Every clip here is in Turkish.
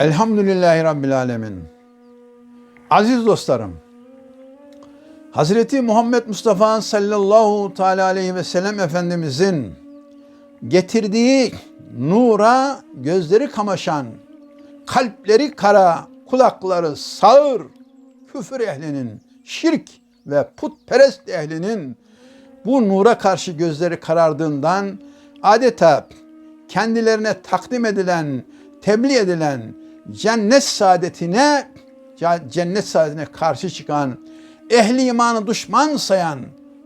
Elhamdülillahi Rabbil Alemin. Aziz dostlarım, Hazreti Muhammed Mustafa sallallahu teala aleyhi ve sellem Efendimizin getirdiği nura gözleri kamaşan, kalpleri kara, kulakları sağır, küfür ehlinin, şirk ve putperest ehlinin bu nura karşı gözleri karardığından adeta kendilerine takdim edilen, tebliğ edilen cennet saadetine cennet saadetine karşı çıkan, ehli imanı düşman sayan,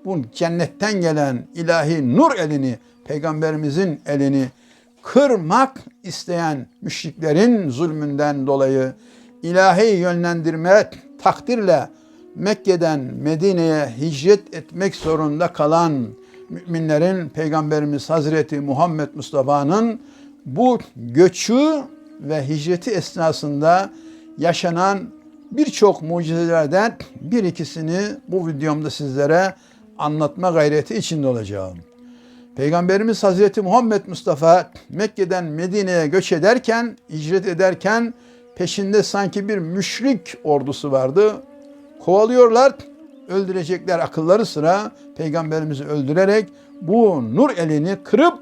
bu cennetten gelen ilahi nur elini, peygamberimizin elini kırmak isteyen müşriklerin zulmünden dolayı ilahi yönlendirme takdirle Mekke'den Medine'ye hicret etmek zorunda kalan müminlerin Peygamberimiz Hazreti Muhammed Mustafa'nın bu göçü ve hicreti esnasında yaşanan birçok mucizelerden bir ikisini bu videomda sizlere anlatma gayreti içinde olacağım. Peygamberimiz Hazreti Muhammed Mustafa Mekke'den Medine'ye göç ederken, hicret ederken peşinde sanki bir müşrik ordusu vardı. Kovalıyorlar, öldürecekler akılları sıra Peygamberimizi öldürerek bu nur elini kırıp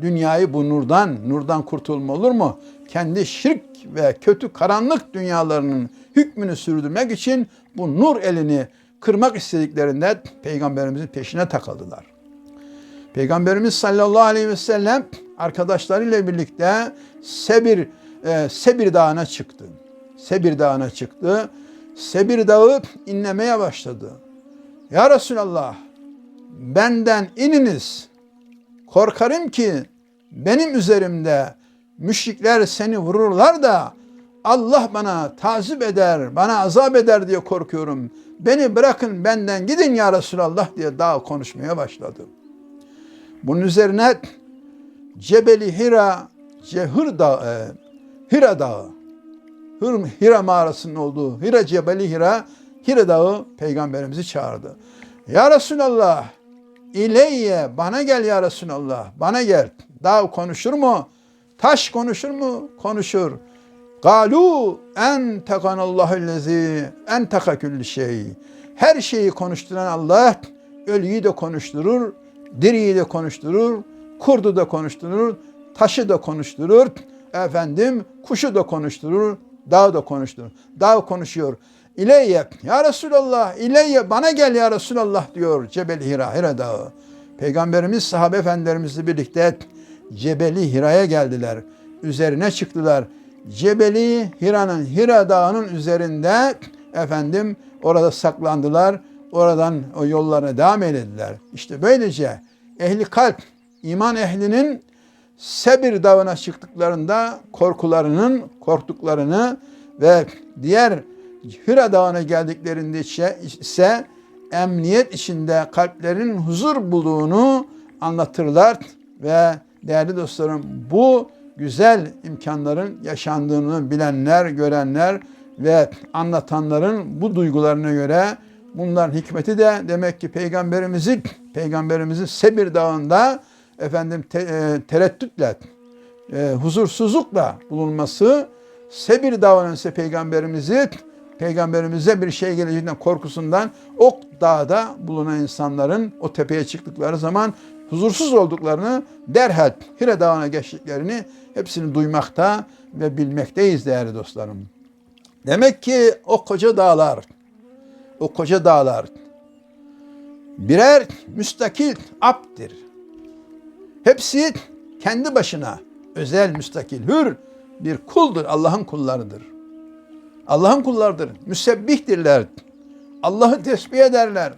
dünyayı bu nurdan, nurdan kurtulma olur mu? Kendi şirk ve kötü karanlık dünyalarının hükmünü sürdürmek için bu nur elini kırmak istediklerinde Peygamberimizin peşine takıldılar. Peygamberimiz sallallahu aleyhi ve sellem arkadaşlarıyla birlikte Sebir, e, Sebir Dağı'na çıktı. Sebir Dağı'na çıktı. Sebir Dağı inlemeye başladı. Ya Resulallah benden ininiz. Korkarım ki benim üzerimde müşrikler seni vururlar da Allah bana tazip eder, bana azap eder diye korkuyorum. Beni bırakın benden gidin ya Resulallah diye dağ konuşmaya başladı. Bunun üzerine Cebeli Hira, Cehir Dağı, Hira Dağı, Hira mağarasının olduğu Hira Cebeli Hira, Hira Dağı peygamberimizi çağırdı. Ya Resulallah İleyye bana gel ya Resulallah bana gel. Dağ konuşur mu? Taş konuşur mu? Konuşur. Galu en tekanallahu lezi en teka külli şey. Her şeyi konuşturan Allah ölüyü de konuşturur, diriyi de konuşturur, kurdu da konuşturur, taşı da konuşturur, efendim kuşu da konuşturur, dağ da konuşturur. Dağ konuşuyor. İleyye ya Resulallah ileyye bana gel ya Resulallah diyor Cebel Hira, Hira Dağı. Peygamberimiz sahabe efendilerimizle birlikte Cebeli Hira'ya geldiler. Üzerine çıktılar. Cebeli Hira'nın Hira Dağı'nın üzerinde efendim orada saklandılar. Oradan o yollarına devam edildiler. İşte böylece ehli kalp, iman ehlinin Sebir Dağı'na çıktıklarında korkularının, korktuklarını ve diğer Hira Dağı'na geldiklerinde ise emniyet içinde kalplerin huzur bulduğunu anlatırlar ve değerli dostlarım bu güzel imkanların yaşandığını bilenler, görenler ve anlatanların bu duygularına göre bunların hikmeti de demek ki peygamberimizin peygamberimizin Sebir Dağı'nda efendim te, e, tereddütle e, huzursuzlukla bulunması Sebir Dağı'nın ise peygamberimizi peygamberimize bir şey geleceğinden korkusundan o dağda bulunan insanların o tepeye çıktıkları zaman huzursuz olduklarını derhal Hire Dağı'na geçtiklerini hepsini duymakta ve bilmekteyiz değerli dostlarım. Demek ki o koca dağlar, o koca dağlar birer müstakil abdir. Hepsi kendi başına özel müstakil, hür bir kuldur, Allah'ın kullarıdır. Allah'ın kullarıdır, müsebbihtirler. Allah'ı tesbih ederler.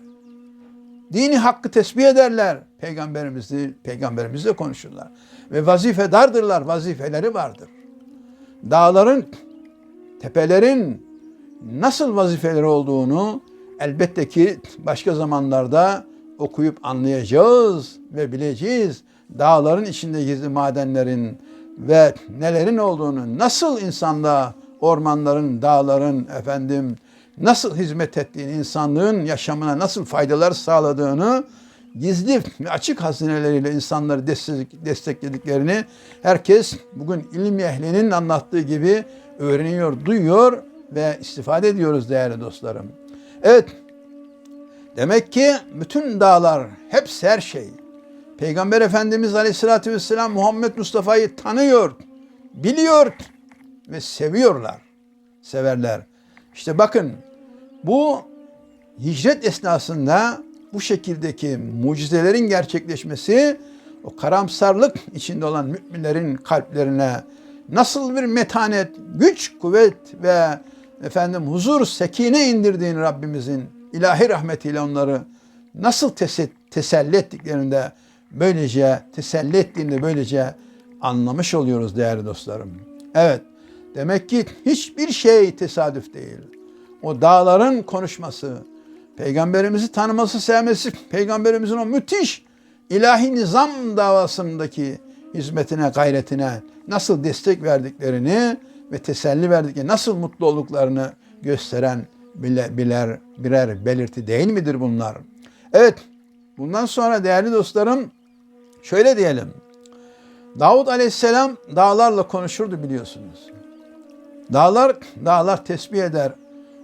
Dini hakkı tesbih ederler. Peygamberimizi, peygamberimizle konuşurlar. Ve vazifedardırlar, vazifeleri vardır. Dağların, tepelerin nasıl vazifeleri olduğunu elbette ki başka zamanlarda okuyup anlayacağız ve bileceğiz. Dağların içinde gizli madenlerin ve nelerin olduğunu, nasıl insanlığa ormanların, dağların efendim nasıl hizmet ettiğini, insanlığın yaşamına nasıl faydalar sağladığını gizli ve açık hazineleriyle insanları destek, desteklediklerini herkes bugün ilim ehlinin anlattığı gibi öğreniyor, duyuyor ve istifade ediyoruz değerli dostlarım. Evet, demek ki bütün dağlar, hepsi her şey. Peygamber Efendimiz Aleyhisselatü Vesselam Muhammed Mustafa'yı tanıyor, biliyor ve seviyorlar, severler. İşte bakın bu hicret esnasında bu şekildeki mucizelerin gerçekleşmesi o karamsarlık içinde olan müminlerin kalplerine nasıl bir metanet, güç, kuvvet ve efendim huzur, sekine indirdiğini Rabbimizin ilahi rahmetiyle onları nasıl tes- teselli ettiklerinde böylece teselli ettiğinde böylece anlamış oluyoruz değerli dostlarım. Evet, demek ki hiçbir şey tesadüf değil. O dağların konuşması, peygamberimizi tanıması, sevmesi, peygamberimizin o müthiş ilahi nizam davasındaki hizmetine, gayretine nasıl destek verdiklerini ve teselli verdiklerini, nasıl mutlu olduklarını gösteren bile, birer, birer belirti değil midir bunlar? Evet, bundan sonra değerli dostlarım şöyle diyelim. Davud aleyhisselam dağlarla konuşurdu biliyorsunuz. Dağlar, dağlar tesbih eder.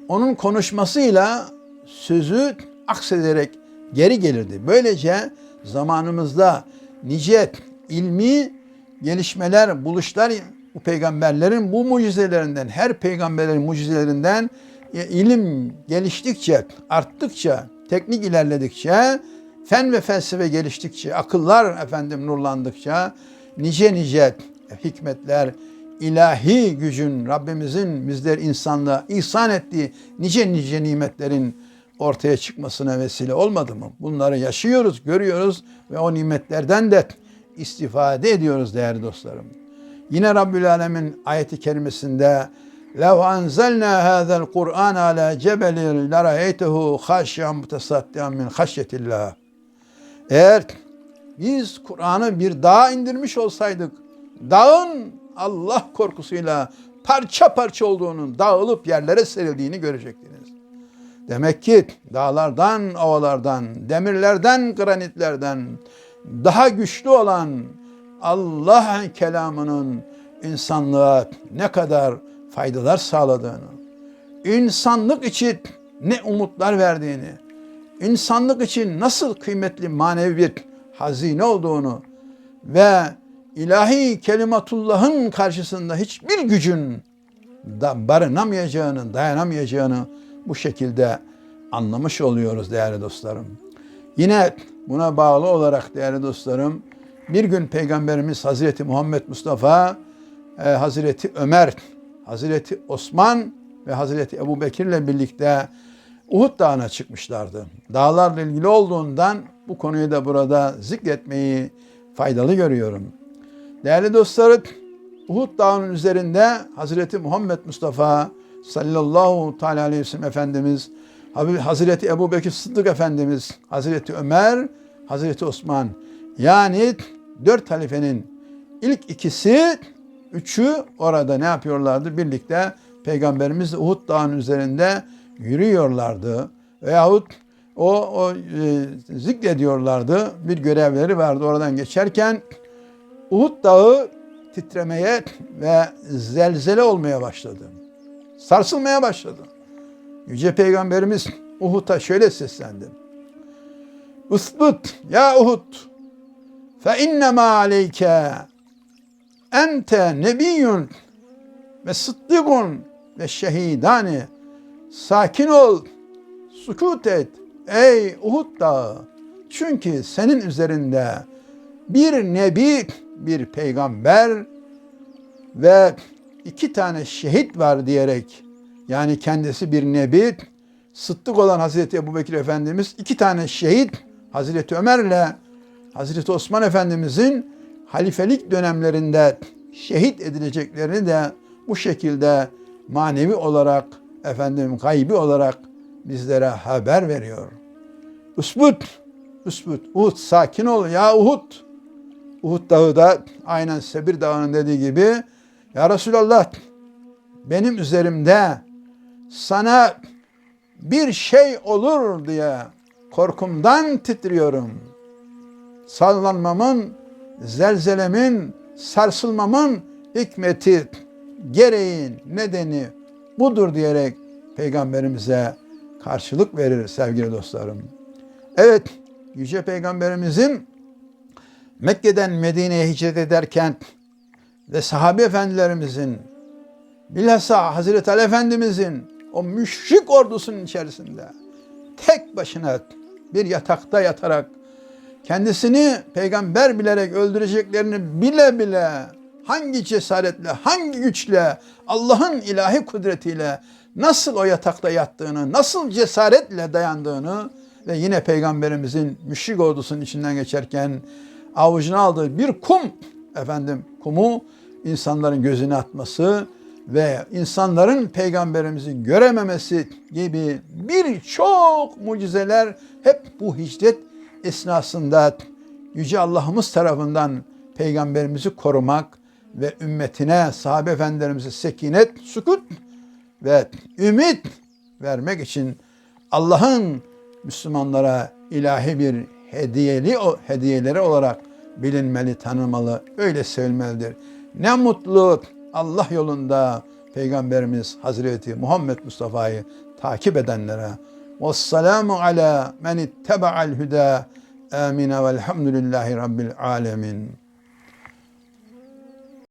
Onun konuşmasıyla sözü aksederek geri gelirdi. Böylece zamanımızda nice ilmi gelişmeler, buluşlar bu peygamberlerin bu mucizelerinden, her peygamberlerin mucizelerinden e, ilim geliştikçe, arttıkça, teknik ilerledikçe, fen ve felsefe geliştikçe, akıllar efendim nurlandıkça nice nice hikmetler, ilahi gücün Rabbimizin bizler insanlığa ihsan ettiği nice nice nimetlerin ortaya çıkmasına vesile olmadı mı? Bunları yaşıyoruz, görüyoruz ve o nimetlerden de istifade ediyoruz değerli dostlarım. Yine Rabbül Alemin ayeti kerimesinde لَوْ أَنْزَلْنَا هَذَا الْقُرْآنَ عَلَى جَبَلٍ لَرَأَيْتَهُ خَاشِعًا مُتَصَدِّعًا مِنْ خَشْيَةِ اللّٰهِ Eğer biz Kur'an'ı bir dağa indirmiş olsaydık, dağın Allah korkusuyla parça parça olduğunu, dağılıp yerlere serildiğini görecektiniz. Demek ki dağlardan, ovalardan, demirlerden, granitlerden daha güçlü olan Allah kelamının insanlığa ne kadar faydalar sağladığını, insanlık için ne umutlar verdiğini, insanlık için nasıl kıymetli manevi bir hazine olduğunu ve ilahi kelimatullahın karşısında hiçbir gücün da barınamayacağını, dayanamayacağını bu şekilde anlamış oluyoruz değerli dostlarım. Yine buna bağlı olarak değerli dostlarım bir gün Peygamberimiz Hazreti Muhammed Mustafa, e, Hazreti Ömer, Hazreti Osman ve Hazreti Ebu Bekir ile birlikte Uhud Dağı'na çıkmışlardı. Dağlarla ilgili olduğundan bu konuyu da burada zikretmeyi faydalı görüyorum. Değerli dostlarım, Uhud Dağı'nın üzerinde Hazreti Muhammed Mustafa sallallahu teala aleyhi ve sellem Efendimiz, Hazreti Ebu Bekir Sıddık Efendimiz, Hazreti Ömer, Hazreti Osman yani dört halifenin ilk ikisi, üçü orada ne yapıyorlardı? Birlikte Peygamberimiz Uhud Dağı'nın üzerinde yürüyorlardı. Veyahut o, o e, zikrediyorlardı. Bir görevleri vardı oradan geçerken Uhud Dağı titremeye ve zelzele olmaya başladı. Sarsılmaya başladı. Yüce Peygamberimiz Uhud'a şöyle seslendi. Usbut ya Uhud fe innema aleyke ente nebiyyun ve sıddıkun ve şehidani sakin ol sukut et ey Uhud dağı çünkü senin üzerinde bir nebi bir peygamber ve iki tane şehit var diyerek yani kendisi bir nebi sıddık olan Hazreti Ebu Bekir Efendimiz iki tane şehit Hazreti Ömer ile Hazreti Osman Efendimizin halifelik dönemlerinde şehit edileceklerini de bu şekilde manevi olarak efendim gaybi olarak bizlere haber veriyor. Usbut, Usbut, Uhud sakin ol ya Uhud. Uhud dağı da aynen Sebir dağının dediği gibi ya Resulallah benim üzerimde sana bir şey olur diye korkumdan titriyorum. Sallanmamın, zelzelemin, sarsılmamın hikmeti gereğin nedeni budur diyerek peygamberimize karşılık verir sevgili dostlarım. Evet, Yüce Peygamberimizin Mekke'den Medine'ye hicret ederken ve sahabe efendilerimizin bilhassa Hazreti Ali Efendimizin o müşrik ordusunun içerisinde tek başına bir yatakta yatarak kendisini peygamber bilerek öldüreceklerini bile bile hangi cesaretle, hangi güçle, Allah'ın ilahi kudretiyle nasıl o yatakta yattığını, nasıl cesaretle dayandığını ve yine peygamberimizin müşrik ordusunun içinden geçerken avucuna aldığı bir kum, efendim kumu insanların gözüne atması ve insanların peygamberimizi görememesi gibi birçok mucizeler hep bu hicret esnasında Yüce Allah'ımız tarafından peygamberimizi korumak ve ümmetine, sahabe efendilerimize sekinet, sükut ve ümit vermek için Allah'ın Müslümanlara ilahi bir hediyeli o hediyeleri olarak bilinmeli, tanınmalı, öyle sevilmelidir. Ne mutlu Allah yolunda Peygamberimiz Hazreti Muhammed Mustafa'yı takip edenlere. Vesselamu ala men ittebaal huda. Amine velhamdülillahi rabbil alemin.